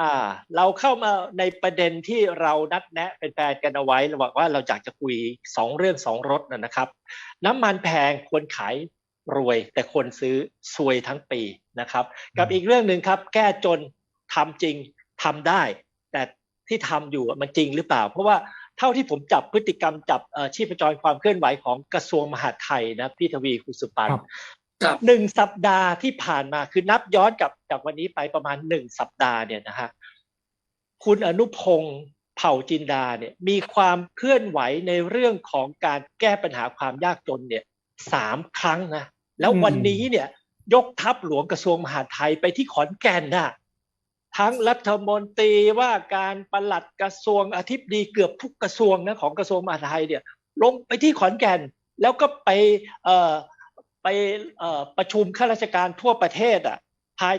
อ่า เราเข้ามาในประเด็นที่เรานัดแนะเป็นแฟนกันเอาไว้ระหว่าว่าเราอยากจะคุยสองเรื่องสองรถนะครับ น้ำมันแพงคนขายรวย แต่คนซื้อซวยทั้งปีนะครับ กับอีกเรื่องหนึ่งครับ แก้จนทำจริงทำได้ แต่ที่ทำอยู่มันจริงหรือเปล่า เพราะว่าเท่าที่ผมจับพฤติกรรมจับชีพจรความเคลื่อนไหวของกระทรวงมหาดไทยนะพี่ทวีคุณสุปันร หนึ่งสัปดาห์ที่ผ่านมาคือนับย้อนกับจากวันนี้ไปประมาณหนึ่งสัปดาห์เนี่ยนะฮะคุณอนุพงศ์เผ่าจินดาเนี่ยมีความเคลื่อนไหวในเรื่องของการแก้ปัญหาความยากจนเนี่ยสามครั้งนะแล้ววันนี้เนี่ยยกทัพหลวงกระทรวงมหาดไทยไปที่ขอนแก่นน่ะทั้งรัฐมนตรีว่าการปลัดกระทรวงอธิบดีเกือบทุกกระทรวงนะของกระทรวงมหาดไทยเนี่ยลงไปที่ขอนแก่น แล้วก็ไปเอ่อ ไปเอ่อประชุมข้าราชการทั่วประเทศอะภาย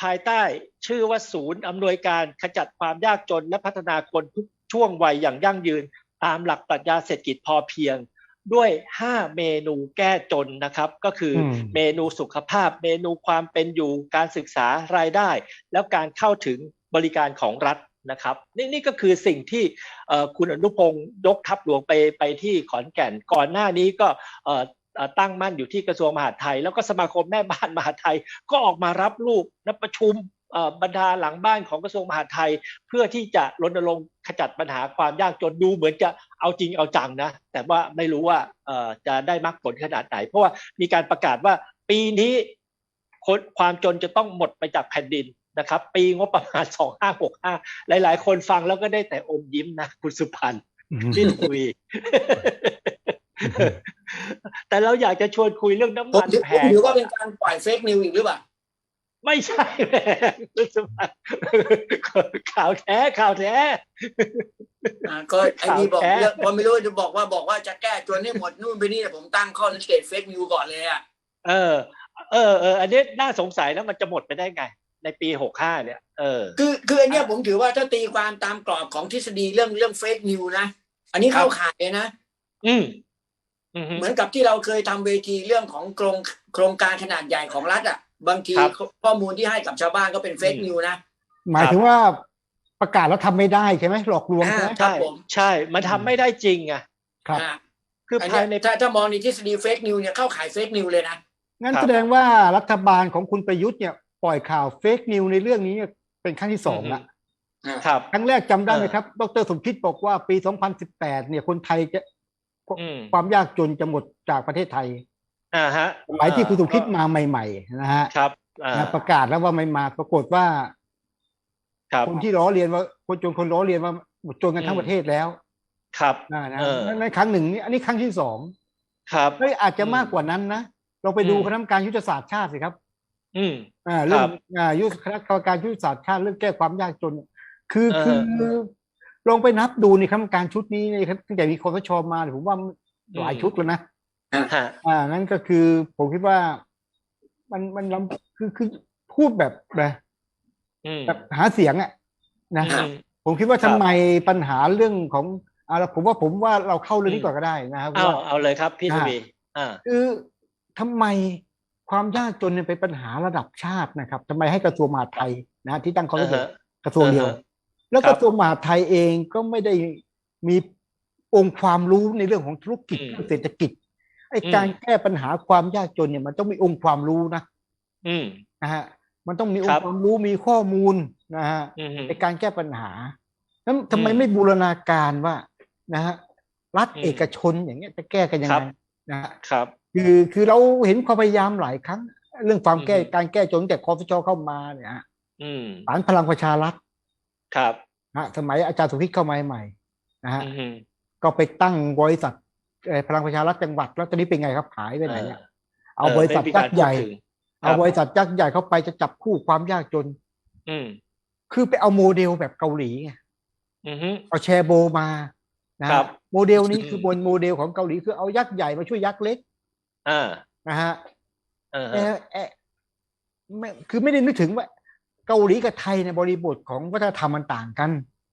ภายใต้ชื่อว่าศูนย์อำนวยการขจัดความยากจนและพัฒนาคนทุกช่วงวัยอย่างยั่งยืน ตามหลักปรัชญาเศรษฐกิจพอเพียง ด้วย 5 เมนูแก้จนนะครับ ก็คืออมเมนูสุขภาพ เมนูความเป็นอยู่การศึกษารายได้ แล้วการเข้าถึงบริการของรัฐนะครับนี่นี่ก็คือสิ่งที่เอ่อคุณอนุพงศ์ยกทัพหลวงไปไปที่ขอนแก่นก่อนหน้านี้ก็เอ่อเอ่อ ตั้งมั่นอยู่ที่กระทรวงมหาดไทย แล้วก็สมาคมแม่บ้านมหาดไทย ก็ออกมารับลูกนัประชุมเอ่อบรรดาหลังบ้านของกระทรวงมหาดไทย เพื่อที่จะรณรงค์ขจัดปัญหาความยากจนดูเหมือนจะเอาจริงเอาจังนะ แต่ว่าไม่รู้ว่าเอ่อจะได้มากผลขนาดไหน เพราะว่ามีการประกาศว่าปีนี้คนความจนจะต้องหมดไปจากแผ่นดินนะครับ ปีงบประมาณ 2565 หลาย ๆ คนฟังแล้วก็ได้แต่อมยิ้มนะ คุณสุพันธ์พี่คุย แต่เราอยากจะชวนคุยเรื่องน้ำผมมันถือแพผมงถือว่าเป็นการปล่อยเฟกนิวอีกหรือเปล่าไม่ใช่แหละคุณสุพันธ์ข่าวแท้ข่าวแท้อ่าก็ไอ้นี่บอกข่าวแท้เรื่องพอไม่รู้จะบอกว่าบอกว่าจะแก้จนให้หมดนู่นไปนี่แต่ผมตั้งข้อสังเกตเฟกนิวก่อนเลยอะเออ เออเอออันนี้น่าสงสัยแล้วมันจะหมดไปได้ไง ในปีหกห้าเนี่ยเออคือคืออันเนี้ยผมถือว่าถ้าตีความตามกรอบของทฤษฎีเรื่องเรื่องเฟกนิวนะ อันนี้เข้าข่ายเลยนะ อืมอืมฮึ เหมือนกับที่เราเคยทำเวทีเรื่องของโครงโครงการขนาดใหญ่ของรัฐอะ บางทีครับข้อมูลที่ให้กับชาวบ้านก็เป็นเฟกนิวนะ หมายถึงว่าประกาศแล้วทำไม่ได้ใช่ไหมหลอกลวงใช่ไหมครัใช่บผมใช่ใช่ มันทำไม่ได้จริงอะครับอ่าคืออันภาเนี้ยยในถ้าถ้ามองในทฤษฎีเฟกนิวเนี่ยเข้าข่ายเฟกนิวเลยนะงั้นครับแสดงว่ารัฐบาลของคุณประยุทธ์เนี่ยปล่อยข่าวเฟกนิวในเรื่องนี้เป็นครั้งที่สองละครับครั้งแรกจำได้ไหมเออครับ ดรสมคิดบอกว่าปี 2018 เนี่ยคนไทยจะอืม ความยากจนจะหมดจากประเทศไทยอ่าฮะสมัยที่คุณสมคิดมาใหม่ ๆ นะฮะครับอ่านะประกาศแล้วว่าไม่มาปรากฏว่าครับคนที่ล้อเรียนว่าคนจนคนล้อเรียนว่าหมดจนกันทั้งอืมประเทศแล้ว ครับนะนะเออนั่นนั่นครั้งหนึ่งนี่อันนี้ครั้งที่สองครับเฮ้ยอาจจะอืมมากกว่านั้นนะเราไปดูอืมคณะกรรมการยุทธศาสตร์ชาติสิครับ อืมอ่าเรื่องครับอ่ายุทธคณะกรรมการยุทธศาสตร์ชาติเรื่องแก้ความยากจน คือเออคือ ลองไปนับดูในคณะกรรมการชุดนี้เนี่ยครับตั้งแต่มีคอสชมาเนี่ยผมว่าหลายชุดแล้วนะฮะอ่างั้นก็คือผมคิดว่ามันมันลำคือคือพูดแบบนะอืมแบบหาเสียงอะนะอืมผมคิดว่าครัทำบไมปัญหาเรื่องของอ่าผมว่าผมว่าเราเข้าเรื่องนี้ก่อนก็ได้นะครับเอาว่าเอาเลยครับพี่ทอ่าวีอ่าคือทำไมความยากจนเนี่ยเป็นปัญหาระดับชาตินะครับทำไมให้กระทรวงมหาดไทยนะที่ตั้งข้อสังเกตอ่าฮะกระทรวงเดียวอ่าฮะ แล้วครักบระทรวงมหาดไทยเองก็ไม่ได้มีองค์ความรู้ในเรื่องของธุรกิจอืมเรื่องเศรษฐกิจไอ้อืมการแก้ปัญหาความยากจนเนี่ย มันต้องมีองค์ความรู้นะอืมนะฮะมันต้องมีอคงรับค์ความรู้มีข้อมูลนะฮะอืมในการแก้ปัญหาแล้วทำไมอืมไม่บูรณาการว่านะฮะรัฐอืมเอกชนอย่างเงี้ยจะแก้กันยังครัไงบนะฮะครับ คือคือเราเห็นความพยายามหลายครั้ง เรื่องความแก้อืมการแก้จนตั้งแต่คอฟชเข้ามาเนี่ยฮะอืมฐานพลังประชารัฐ ครับนะฮะสมัยอาจารย์สุพิษเข้ามาใหม่นะฮะอืมก็ไปตั้งบริษัทเอ่อพลังประชารัฐจังหวัดแล้วตอนนี้เป็นไงครับหายไปไหนเนี่ยเออเอาบริษัทไม่มียักากรษ์ใหญ่พูดถึงเอาบริษัทยักษ์ใหญ่เข้าไปจะจับคู่ความยากจน อืมคือไปเอาโมเดลแบบเกาหลีไงอืมฮึเอาแชร์โบมานะครับโมเดลนี้อืมคือบนโมเดลของเกาหลีคือเอายักษ์ใหญ่มาช่วยยักษ์เล็กอ่านะฮะเออเออเออไม่คือไม่ได้นึกถึงว่า เกาหลีกับไทยในยบริบทของวัฒนธรรมมันต่างกัน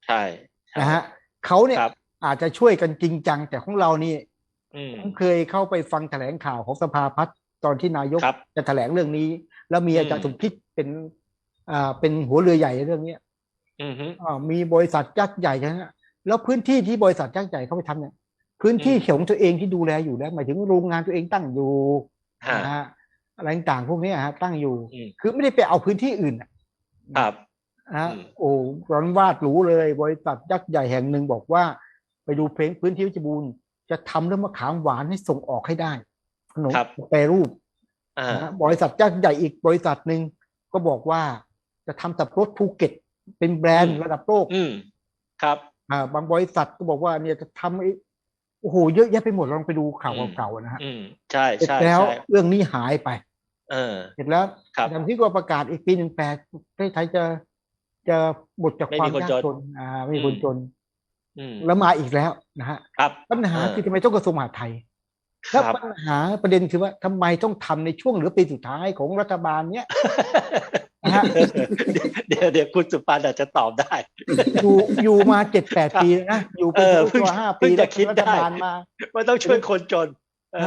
ใช่ใช่นะฮะเขาเนี่ยครับอาจจะช่วยกันจริงจัง แต่ของเรานี่อืมผมเคยเข้าไปฟังแถลงข่าวของสภาพัฒน์ตอนที่นายกครับจะแถลงเรื่องนี้ แล้วมีอาจารย์อืสมมคิดเป็นอ่าเป็นหัวเรือใหญ่ในเรื่องเนี้ยอืมฮึอ่ามีบริษัทยักษ์ใหญ่ทั้งนั้นแล้วพื้นที่ที่บริษัทยักษ์ใหญ่เขาไปทำเนี่ยพื้นที่อืมของตัวเองที่ดูแลอยู่แล้วหมายถึงโรงงานตัวเองตั้งอยู่ฮะนะฮะอะไรต่างๆพวกเนี้ยฮะตั้งอยู่อืมคือไม่ได้ไปเอาพื้นที่อื่นอะ ครับนะฮะอืมโอ้ร้อนวาดหรูเลย บริษัทยักษ์ใหญ่แห่งหนึ่งบอกว่า ไปดูเพลงพื้นที่เพชรบูรณ์จะทำเรื่องมะขามหวานให้ส่งออกให้ได้ขนมครับแปรรูปอ่านะฮะบริษัทยักษ์ใหญ่อีกบริษัทหนึ่งก็บอกว่าจะทำสับปะรดภูเก็ตเป็นแบรนด์ระดับโลกอืมครับอ่าบางบริษัทก็บอกว่าเนี่ยจะทำไอ้โอ้โหเยอะแยะไปหมดลองไปดูข่าวอืมเก่าๆนะฮะอืมใช่เสร็จใช่แล้วใช่เรื่องนี้หายไป เออเสร็จแล้วครับทางที่ก็ประกาศอีกปีหนึ่งแปดประเทศไทยจะจะหมดจากไม่ความมีคนยากจนจน อ่า ไม่มีคนอืมจนอืมแล้วมาอีกแล้วนะฮะครับปัญหาเออคือทำไมต้องกระทรวงมหาดไทยคแล้วรับปัญหาประเด็นคือว่าทำไมต้องทำในช่วงเหลือปีสุดท้ายของรัฐบาลเนี้ยนะฮะเดี๋ยวเดี๋ยวคุณสุปันอาจจะตอบได้ อยู่อยู่มาเจ็ดแปดปีแล้วนะ อยู่เป็นเออพเพิ่งชห้าเพิ่ปีงจะคิดรัฐบาลได้มาว่าต้องช่วยคนจนเ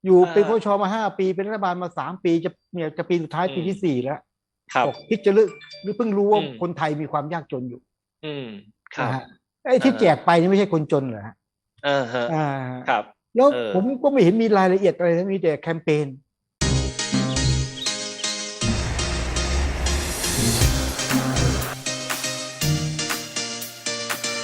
อออยู่เป็นอ่าพชมาห้าปีเป็นรัฐบาลมาสามปีจะเนี่ยจะปีสุดท้ายอืมปีที่สี่แล้วครับบอกคิดจะเลิกหรือเพิ่งรู้ว่าอืมคนไทยมีความยากจนอยู่ อืมครับนะฮะไอ้ที่อ่าแจกไปนี่ไม่ใช่คนจนเหรอฮะเออฮะอ่าครับ แล้วเออผมก็ไม่เห็นมีรายละเอียดอะไรนะมีแต่แคมเปญ